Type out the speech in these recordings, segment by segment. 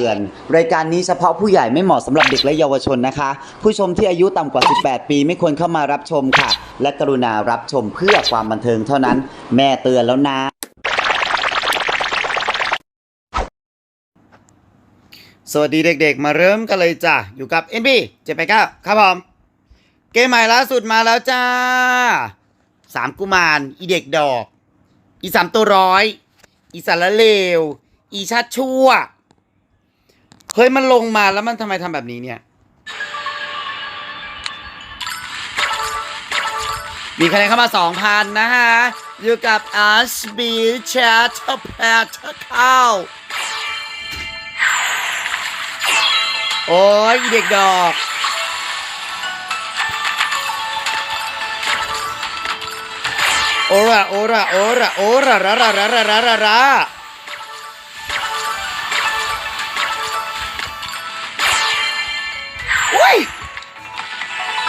ตือน รายการนี้เฉพาะผู้ใหญ่ไม่เหมาะสำหรับเด็กและเยาวชนนะคะ ผู้ชมที่อายุต่ำกว่า 18 ปีไม่ควรเข้ามารับชมค่ะ และกรุณารับชมเพื่อความบันเทิงเท่านั้น แม่เตือนแล้วนะ สวัสดีเด็กๆ มาเริ่มกันเลยจ้ะ อยู่กับ NB 789ครับผมเกมใหม่ล่าสุดมาแล้วจ้าสามกุมารอีเด็กดอก อีสามตัวร้อย อีสารเลว อีชาติชั่ว เฮ้ยมันลงมาแล้วมันทำไมทำแบบนี้เนี่ย มีคะแนนเข้ามา 2,000 นะฮะ อยู่กับ s b Chat p a t เข้าโอ้ยเด็กดอกโอระโอระโอระโอระระระระระระระ อุ้ย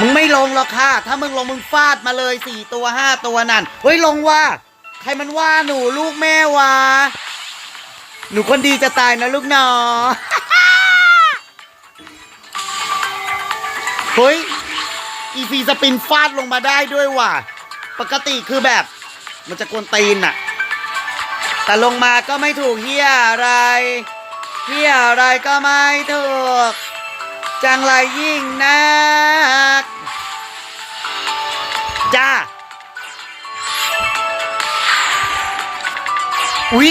มึงไม่ลงหรอกค่ะ ถ้ามึงลงมึงฟาดมาเลยสี่ตัวห้าตัวนั่นเฮ้ยลงว่า ใครมันว่าหนูลูกแม่วะ หนูคนดีจะตายนะลูกหนอเฮ้ย อีฟีสปินฟาดลงมาได้ด้วยว่ะ ปกติคือแบบ มันจะกวนตีนอะแต่ลงมาก็ไม่ถูกเฮียอะไรเฮียอะไรก็ไม่ถูก จังไรยิ่งนัก จ้า อุ๊ย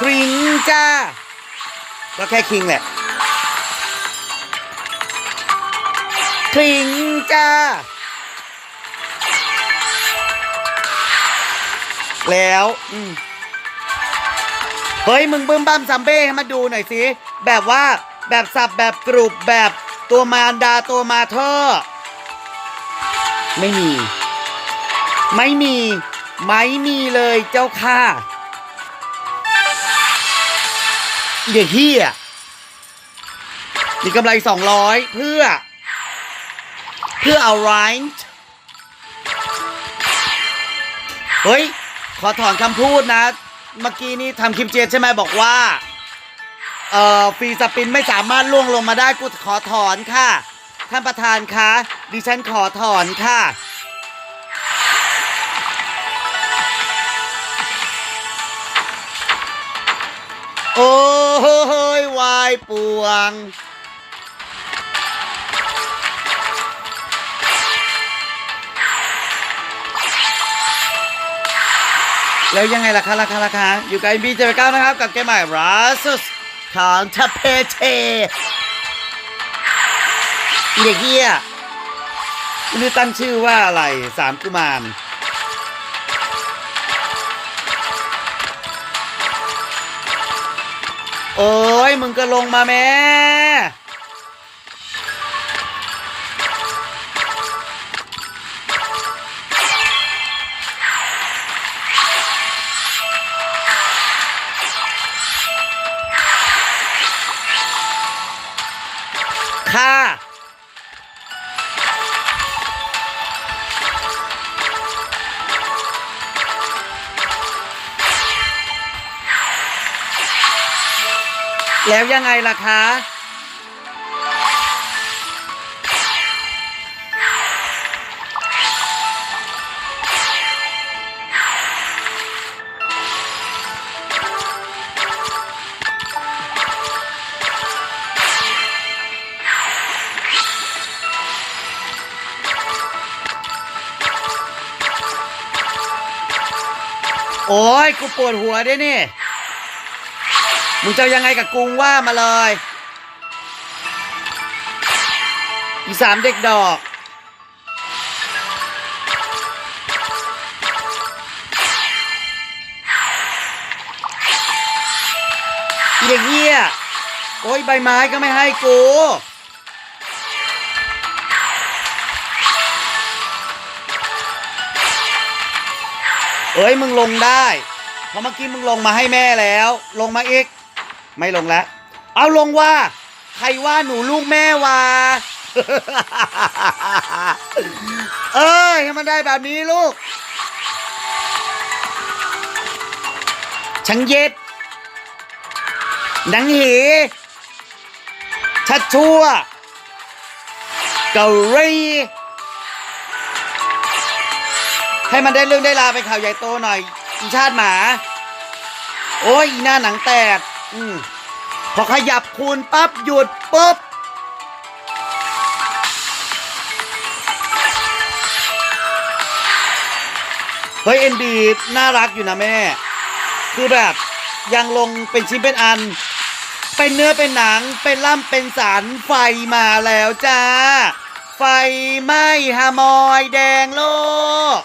คริงจ้า ก็แค่คิงแหละคริงจ้า แล้วอืมเฮ้ย มึงบึ้มบ้ามซัมเบ้ให้มาดูหน่อยสิ แบบว่า แบบสับแบบกรุบแบบตัวมารดาตัวมาเธอไม่มี ไม่มี ไม่มีเลยเจ้าค่ะอีเด็กเฮียมีกำไรสองร้อยเพื่อ เพื่อเอาไรน์เฮ้ย ขอถอนคำพูดนะ เมื่อกี้นี้ทำคลิปเจนใช่ไหมบอกว่า เอ่อฟรีสปินไม่สามารถล่วงลงมาได้กูขอถอนค่ะ ท่านประธานคะดิฉันขอถอนค่ะ โอ้ยวายป่วง แล้วยังไงล่ะคะล่ะคะล่ะคะอยู่กับ MB 7 9นะครับ กับเกมใหม่ Rasus ของทเพเทอีเด็กเฮียไม่รู้ตั้งชื่อว่าอะไรสามกุมารโอ้ยมึงก็ลงมาแม่ ค่ะ แล้วยังไงล่ะคะ โอ้ยกูปวดหัวด้วยนี่มึงจะยังไงกับกรุงว่ามาเลยอีสามเด็กดอก อีเด็กเหี้ยโอ้ยใบไม้ก็ไม่ให้กู เอ้ยมึงลงได้ เพราะเมื่อกี้มึงลงมาให้แม่แล้ว ลงมาอีก ไม่ลงแล้ว เอาลงว่า ใครว่าหนูลูกแม่วะเอ้ยให้มันได้แบบนี้ลูกชังเย็ดหนังเหชัดชั่วเกาหลี ให้มันได้เรื่องได้ราวเป็นข่าวใหญ่โตหน่อยอีชาติหมา โอ้ยอีหน้าหนังแตกอืมพอขยับคูณปั๊บหยุดปุ๊บเฮ้ยเอ็นบีน่ารักอยู่นะแม่ คือแบบยังลงเป็นชิ้นเป็นอัน เป็นเนื้อเป็นหนังเป็นล่ำเป็นสารไฟมาแล้วจ้า ไฟไหม้ฮามอยแดงโลก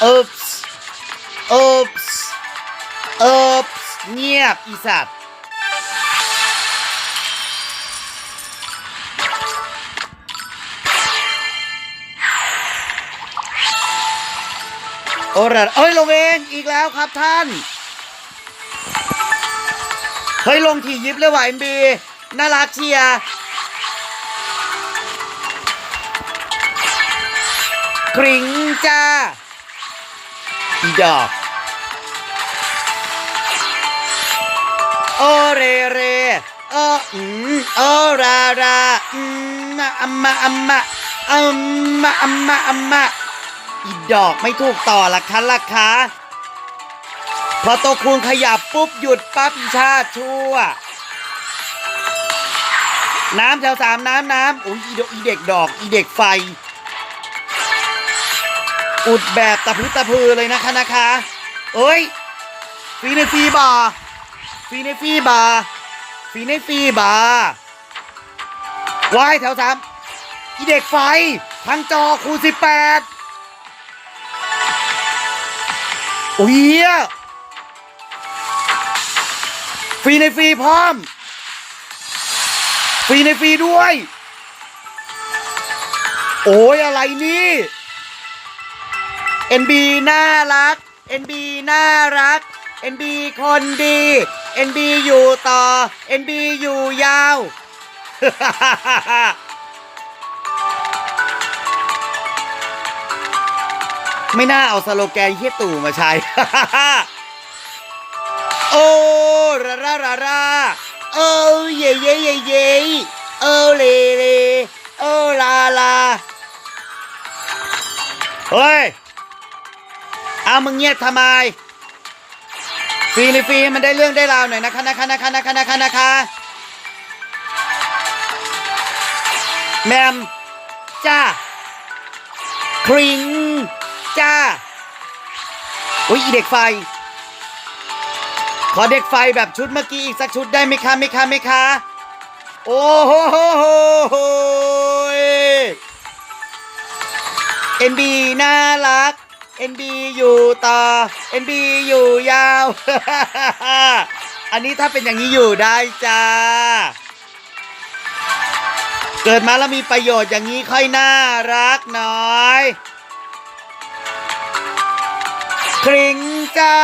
เอ๊บเอ๊บเอ๊บเงียบอีสัตว์โอ้ระเอ้ย ลงเองอีกแล้วครับท่าน เฮ้ย ลงถี่ยิบเลยว่ะเอ็มบีน่ารักเชียกริงจ้า อีดอกโอเรเรโออืมโอราราอืมมอัมมาอัมมาอัมมาอัมมาอัมมาอีดอกไม่ถูกต่อละคะละคะพอโตวคูณขยับปุ๊บหยุดปั๊บชาติชั่ว น้ำแถวสามน้ำน้ำโอ้ยอีดอกอีเด็กดอก อีเด็กไฟ อุดแบบตะพื้ตะพือเลยนะคะนะคะเอ้ยฟรีในฟรีบาฟรีในฟรีบาฟรีในฟรีบาร์วายแถวสามอีเด็กไฟทั้งจอคูณสิบแปดโอ้ยเหี้ยฟรีในฟรีพร้อม ฟรีในฟรีด้วย โอ้ยอะไรนี่ NB น่ารัก NB น่ารัก NB คนดี NB อยู่ต่อ NB อยู่ยาว ไม่น่าเอาสโลแกนเฮียตู่มาใช้ โอ้ราราราราโอ้เย่เย่เย่เย่โอ้เลเลโอ้ลาลาเฮ้ย เอามึงเงียบทำไมฟรีในฟรีมันได้เรื่องได้ราวหน่อยนะคะนะคะนะคะนะคะนะคะนะคะแมมจ้าคริงจ้าโอ้ยอีเด็กไฟ ขอเด็กไฟแบบชุดเมื่อกี้อีกสักชุดได้ไหมคะไหมคะไหมคะโอ้โหเอ็นบีน่ารัก เอ็นบีอยู่ต่อเอ็นบีอยู่ยาว อันนี้ถ้าเป็นอย่างนี้อยู่ได้จ้า เกิดมาแล้วมีประโยชน์อย่างนี้ค่อยน่ารักน่อยคริงจ้า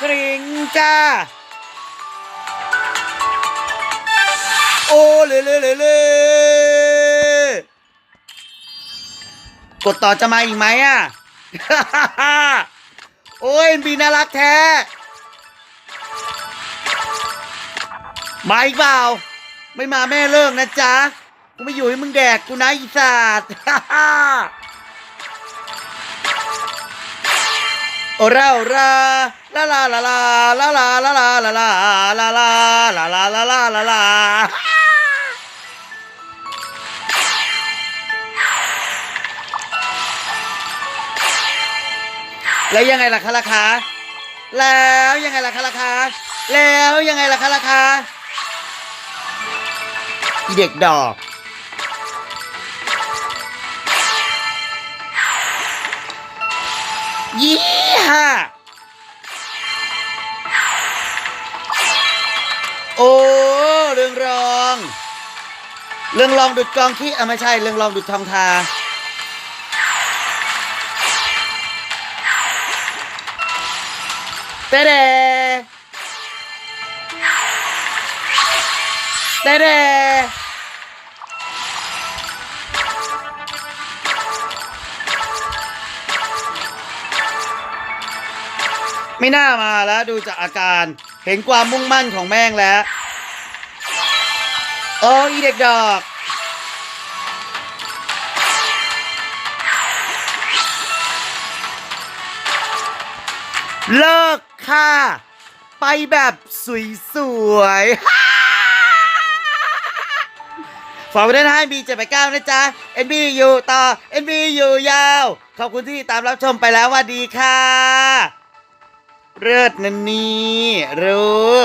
คริงจ้า โอ้เลเลเลเลกดต่อจะมาอีกไหมอะ โอ้ยบีน่ารักแท้ มาอีกเปล่า ไม่มาแม่เลิกนะจ๊ะ กูไม่อยู่ให้มึงแดกกูนะอีสัตว์โอราโอราลาลาลาลาลาลาลาลาลาลาลาลาลาลาลาลา แล้วยังไงล่ะคะล่ะคะแล้วยังไงล่ะคะล่ะคะแล้วยังไงล่ะคะล่ะคะอีเด็กดอก ยี่ห้าโอ้เรื่องรอง เรื่องรองดุดกองขี้อะไม่ใช่ เรื่องรองดุดทองทา เตเดเตเดไม่น่ามาแล้วดูจากอาการเห็นความมุ่งมั่นของแม่งแล้ว โอ้อีเด็กดอก เลิกค่ะ ไปแบบสวยๆฝากไว้ด้วยนะบีเจ็ดไปเก้านะจ๊ะ NB อยู่ต่อ NB อยู่ยาว ขอบคุณที่ตามรับชมไปแล้วว่าดีค่ะ เลิศนันนี่รู้